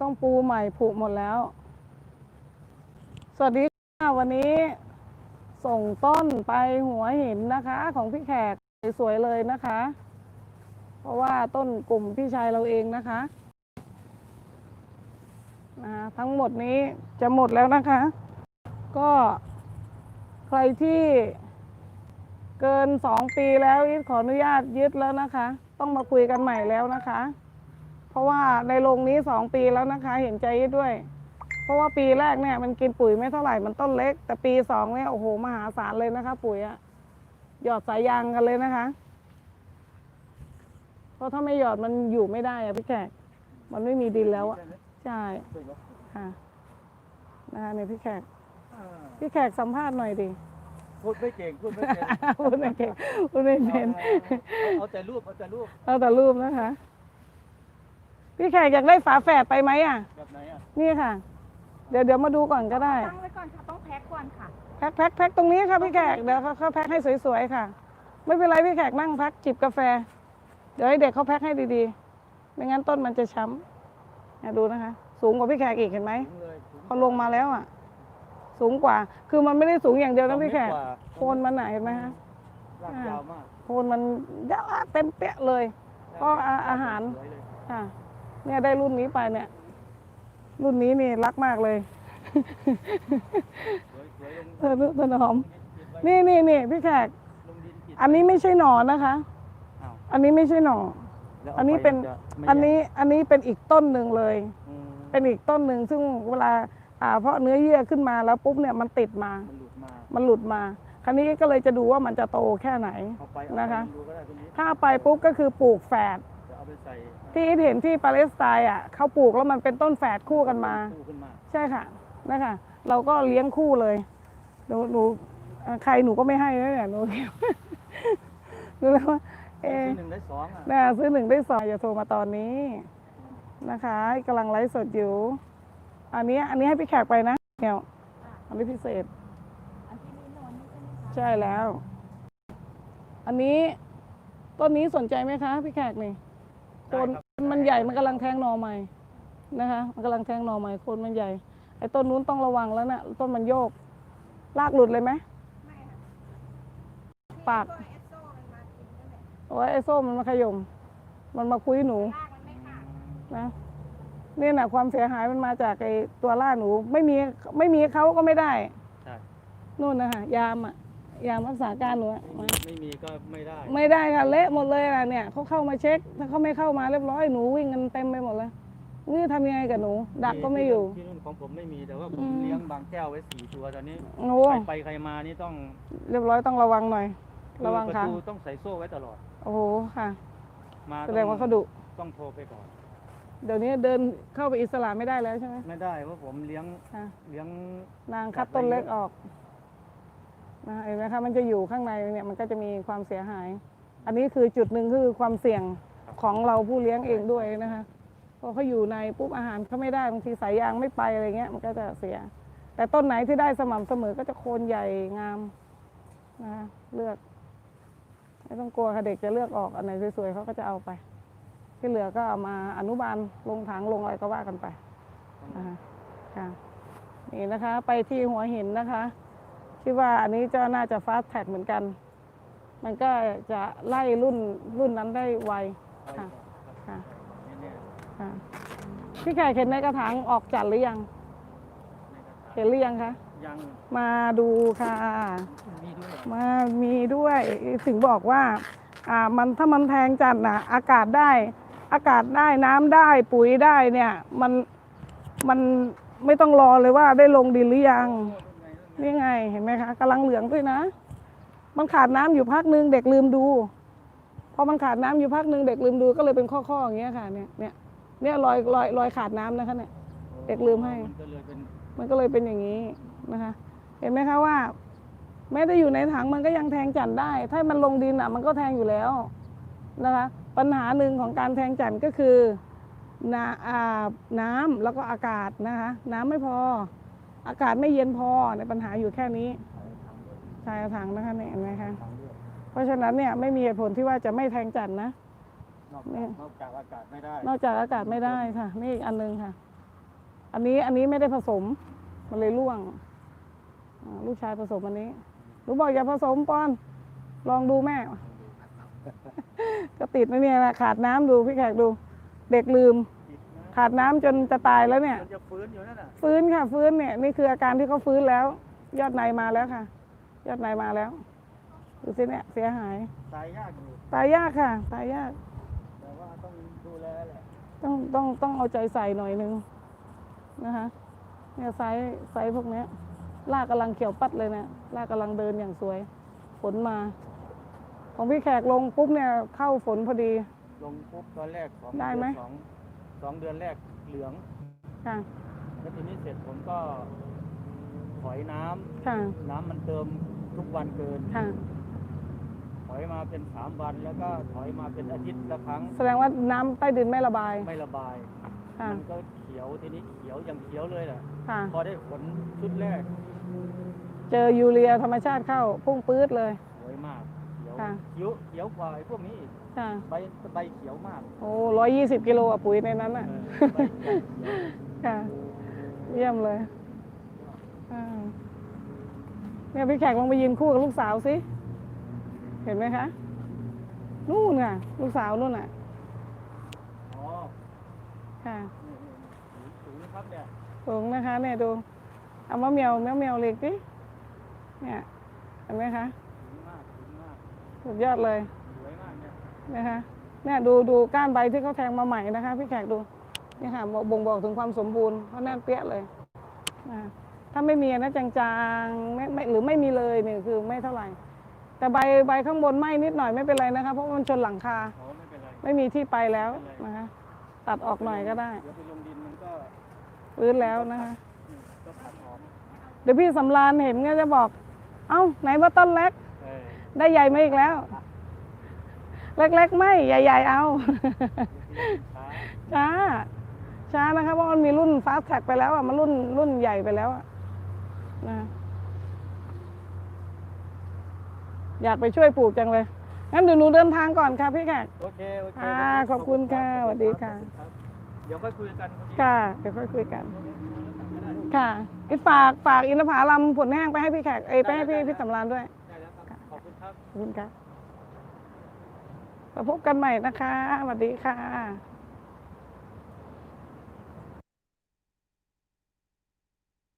ต้องปูใหม่ผุหมดแล้ว สวัสดีค่ะวันนี้ส่งต้นไปหัวหินนะคะ ของพี่แขกสวยๆเลยนะคะ เพราะว่าต้นกลุ่มพี่ชายเราเองนะคะนะคะทั้งหมดนี้จะหมดแล้วนะคะ ก็ใครที่เกินสองปีแล้วอีทขออนุญาตยึดแล้วนะคะ ต้องมาคุยกันใหม่แล้วนะคะ เพราะว่าในโรงนี้สองปีแล้วนะคะ เห็นใจอีทด้วย เพราะว่าปีแรกเนี่ยมันกินปุ๋ยไม่เท่าไหร่มันต้นเล็ก แต่ปีสองเนี่ยโอ้โหมหาศาลเลยนะคะ ปุ๋ยอะหยอดสายยางกันเลยนะคะ เพราะถ้าไม่หยอดมันอยู่ไม่ได้อะพี่แขกมันไม่มีดินแล้วอะใช่ค่ะนะคะเนี่ยพี่แขกพี่แขกสัมภาษณ์หน่อยดิพูดไม่เก่งพูดไม่เก่งพูดไม่เก่งพูดไม่เป็นเอาแต่รูปเอาแต่รูปเอาแต่รูปนะคะ พี่แขกอยากได้ฝาแฝดไปไหมอะ แบบไหนอะนี่ค่ะ เดี๋ยวเดี๋ยวมาดูก่อนก็ได้ ตั้งไว้ก่อนค่ะต้องแพ็คก่อนค่ะ แพ็คแพ็คแพ็คตรงนี้ค่ะพี่แขกเดี๋ยวเขาเขาแพ็คให้สวยๆค่ะ ไม่เป็นไรพี่แขกนั่งพักจิบกาแฟ เดี๋ยวให้เด็กเขาแพ็คให้ดีๆ ไม่งั้นต้นมันจะช้ำเนี่ยดูนะคะ สูงกว่าพี่แขกอีกเห็นไหมถึงเลยถึงเขาลงมาแล้วอะ สูงกว่า คือมันไม่ได้สูงอย่างเดียวนะพี่แขกสองเมตรว่าโคนมันไหนะเห็นไหมฮะรากยาวมากโคนมันยาวเต็มเปี้ยเลย ก็อาอาหาร สวยเลยค่ะ เนี่ยได้รุ่นนี้ไปเนี่ย รุ่นนี้นี่รักมากเลยสวยสวยลงเออรุ่นต้นหอมจิตไว้นี่นี่นี่พี่แขกลงดินจิตอันนี้ไม่ใช่หนอนนะคะอ้าวอันนี้ไม่ใช่หนอแล้วาอันนี้เป็นจะไม่อันนี้อันนี้เป็นอีกต้นหนึ่งเลยอืมเป็นอีกต้นหนึ่งซึ่งเวลาอ่าเพราะเนื้อเยื่อขึ้นมาแล้วปุ๊บเนี่ยมันติดมา มันหลุดมามันหลุดมาคราวนี้ก็เลยจะดูว่ามันจะโตแค่ไหนเอาไปเอานะคะไปดูก็ได้ตรงนี้ถ้าไปปุ๊บก็คือปลูกแฝดจะ เอาไปใส่ที่เห็นที่ปาเลสไตน์อะเขาปลูกแล้วมันเป็นต้นแฝดคู่กันมาคู่ขึ้นมาใช่ค่ะนะคะเราก็เลี้ยงคู่เลยหนูหนูเอ่อใครหนูก็ไม่ให้นะเนี่ยหนูดูแล้วว่าเอะซื้อหนึ่งได้สองอะน่าซื้อหนึ่งได้สองอย่าโทรมาตอนนี้นะคะกำลังไลฟ์สดอยู่ อันนี้อันนี้ให้พี่แขกไปนะเนี่ยอันนี้พิเศษอันที่มีหนอนนี่ใช่ไหมคะใช่แล้ว อันนี้ต้นนี้สนใจไหมคะ พี่แขกนี่โคนมันใหญ่มันกำลังแทงหนอใหม่นะคะ มันกำลังแทงหนอใหม่โคนมันใหญ่ไอ้ต้นนู้นต้องระวังแล้วนะต้นมันโยกลากหลุดเลยไหมไม่ค่ะปากตัวเอสโซมันมากินนั่นแหละโอ้ยไอ้ส้มมันมาขยม มันมาคุยหนูรากมันไม่ขาดนะนี่นะความเสียหายมันมาจากไอ้ตัวล่าหนู ไม่มีไม่มีเขาก็ไม่ได้ใช่นู่นนะคะยามอะ ยามรักษาการหนูอะมาไม่มีก็ไม่ได้ ไม่ได้ค่ะเละหมดเลยอะเนี่ยเขาเข้ามาเช็ค ถ้าเขาไม่เข้ามาเรียบร้อยหนูวิ่งกันเต็มไปหมดเลยนี่ทำยังไงกับหนู ดักก็ไม่อยู่ ที่นู่นของผมไม่มีแต่ว่าผอืมม เลี้ยงบางแก้วไว้สี่ตัวตอนนี้โอ้ใครไปใครมานี่ต้องเรียบร้อยต้องระวังหน่อย ระวังปค่ะ ระตูต้องใส่โซ่ไว้ตลอด โอ้โหค่ะ มาแสดงว่าเขาดุต้องโทรไปก่อน เดี๋ยวนี้เดินเข้าไปอิสระไม่ได้แล้วใช่ไหมไม่ได้เพราะผมเลี้ยงค่ะเลี้ยงนางคัดต้นเล็กออก นะเห็นไหมคะมันจะอยู่ข้างในเนี่ยมันก็จะมีความเสียหาย อันนี้คือจุดหนึ่งคือความเสี่ยงของเราผู้เลี้ยงเองด้วยนะคะพอเขาอยู่ในปุ๊บอาหารเขาไม่ได้บางทีสายยางไม่ไปอะไรเงี้ยมันก็จะเสีย แต่ต้นไหนที่ได้สม่ำเสมอก็จะโคนใหญ่งามนะคะเลือกไม่ต้องกลัวค่ะเด็กจะเลือกออกอันไหนสวยๆเขาก็จะเอาไป ที่เหลือก็เอามาอนุบาลลงถังลงอะไรก็ว่ากันไปนะคะค่ะนี่นะคะ ไปที่หัวหินนะคะ คิดว่าอันนี้จะน่าจะฟาสแท็กเหมือนกัน มันก็จะไล่รุ่นรุ่นนั้นได้ไวไปค่ะก่อนครับค่ะเนี่ยค่ะพี่ไก่เห็นในกระถางออกจัดหรือยังๆในกระถางเห็นหรือยังคะ ยังมาดูค่ะ มีด้วยมามีด้วยถึงบอกว่าอ่ามันถ้ามันแทงจัดนะอากาศได้ อากาศได้น้ำได้ปุ๋ยได้เนี่ย มันมันไม่ต้องรอเลยว่าได้ลงดินหรือยัง นี่ไงเห็นไหมคะกำลังเหลืองด้วยนะ มันขาดน้ำอยู่พักนึงเด็กลืมดูพอมันขาดน้ำอยู่พักนึงเด็กลืมดูก็เลยเป็นข้อๆอย่างเงี้ยค่ะเนี่ยเนี่ยเนี่ยรอยรอยรอยขาดน้ำนะคะเนี่ยเด็กลืมให้ มันก็เลยเป็นอย่างนี้นะคะ เห็นไหมคะว่าแม้จะอยู่ในถังมันก็ยังแทงจันทร์ได้ ถ้ามันลงดินอะ มันก็แทงอยู่แล้วนะคะ ปัญหาหนึ่งของการแทงจันทร์ก็คือน้ำแล้วก็อากาศนะคะ น้ำไม่พอ อากาศไม่เย็นพอในปัญหาอยู่แค่นี้ชายถังนะคะเนี่ยเห็นไหมคะทางเลือกเพราะฉะนั้นเนี่ยไม่มีเหตุผลที่ว่าจะไม่แทงจันทร์นะนอกเนี่จายกนอกจากอากาศไม่ได้ นอกจากอากาศไม่ได้ค่ะ นี่อีกอันหนึงค่ะ อันนี้อันนี้ไม่ได้ผสม มันเลยร่วงอ่าลูกชายผสมอันนี้หนูบอกอย่าผสมปอน ลองดูแม่ ก็ติดนะเนี่ยนะขาดน้ำดูพี่แขกดู เด็กลืมติดนะ ขาดน้ำจนจะตายแล้วเนี่ย มันจะฟื้นอยู่นั่นน่ะฟื้นค่ะฟื้นเนี่ยนี่คืออาการที่เขาฟื้นแล้ว ยอดในมาแล้วค่ะ ยอดในมาแล้วดูสิเนี่ยเสียหาย ตายยากอยู่ตายยากค่ะ ตายยากแต่ว่าต้องดูแลแหละต้องต้องต้องเอาใจใส่หน่อยนึงนะคะเนี่ยไซส์ไซส์พวกเนี้ยลากกำลังเขียวปัดเลยเนี่ยลากกำลังเดินอย่างสวย ฝนมา ของพี่แขกลงปุ๊บเนี่ยเข้าฝนพอดี ลงปุ๊บตอนแรกสองได้ไหม สอง สองเดือนแรกเหลือง ค่ะ แล้วทีนี้เสร็จผมก็ถอยน้ำค่ะ น้ำมันเติมทุกวันเกิน ค่ะ ถอยมาเป็นสามวันแล้วก็ถอยมาเป็นอาทิตย์ละครั้งแสดงว่าน้ำใต้ดินไม่ระบาย ไม่ระบาย ค่ะ มันก็เขียวทีนี้เขียวอย่างเขียวเลยแหละค่ะ พอได้ผลชุดแรก เจอยูเรียธรรมชาติเข้าพุ่งปื๊ดเลยสว ยมากเขียวค่ะ เขียวเขียวกว่าไอ้พวกนี้อีกค่ะ ใบใบเขียวมากโอ้ร้อยยี่สิบกิโลอะปุ๋ยในนั้นอะเออใบเขียวค่ะ เยี่ยมเลยอ่าเนี่ยพี่แขกลองไปยืนคู่กับลูกสาวสิ เห็นไหมคะ นู่นน่ะลูกสาวนู่นน่ะ อ๋อค่ะนี่นี่สูงครับเนี่ยสูงนะคะเนี่ยดู เอามะเมียวมะเมียวเล็กดิเนี่ย เห็นไหมคะ สูงมากสูงมาก สุดยอดเลยนะคะเนี่ยดูดูก้านใบที่เขาแทงมาใหม่นะคะพี่แขกดูนี่ค่ะบอกบ่งบอกถึงความสมบูรณ์เขาแน่นเปี้ยเลยนะถ้าไม่มีนะจางๆไม่ไม่หรือไม่มีเลยเนี่ยคือไม่เท่าไหร่ แต่ใบใบข้างบนไหม้นิดหน่อยไม่เป็นไรนะคะเพราะมันชนหลังคาไม่เป็นไม่มีที่ไปแล้วนะคะตัดออกหน่อยก็ได้เดี๋ยวไปลงดินมันก็ฟื้นแล้วนะคะเดี๋ยวพี่สำรานเห็นก็จะบอก เอ้าไหนว่าต้นเล็ก ได้ใหญ่มาอีกแล้ว เล็กๆไม่ใหญ่ ๆ เอาช้าช้า ช้านะคะเพราะมันมีรุ่นฟาสแท็กไปแล้วอะมันรุ่นรุ่นใหญ่ไปแล้วอะนะอยากไปช่วยปลูกจังเลย งั้นเดี๋ยวหนูเดินทางก่อนค่ะพี่แขก โอเค โอเคอ่าขอบคุณค่ะสวัสดีค่ะรับเดี๋ยวค่อยคุยกันพอดีค่ะ เดี๋ยวค่อยคุยกัน ค่ะอีกฝากฝากอินทผลัมผลแห้งไปให้พี่แขกเอยไปให้พี่พี่สำรานด้วยได้แล้วครับ ขอบคุณครับขอบคุณค่ะมาพบกันใหม่นะคะสวัสดีค่ะ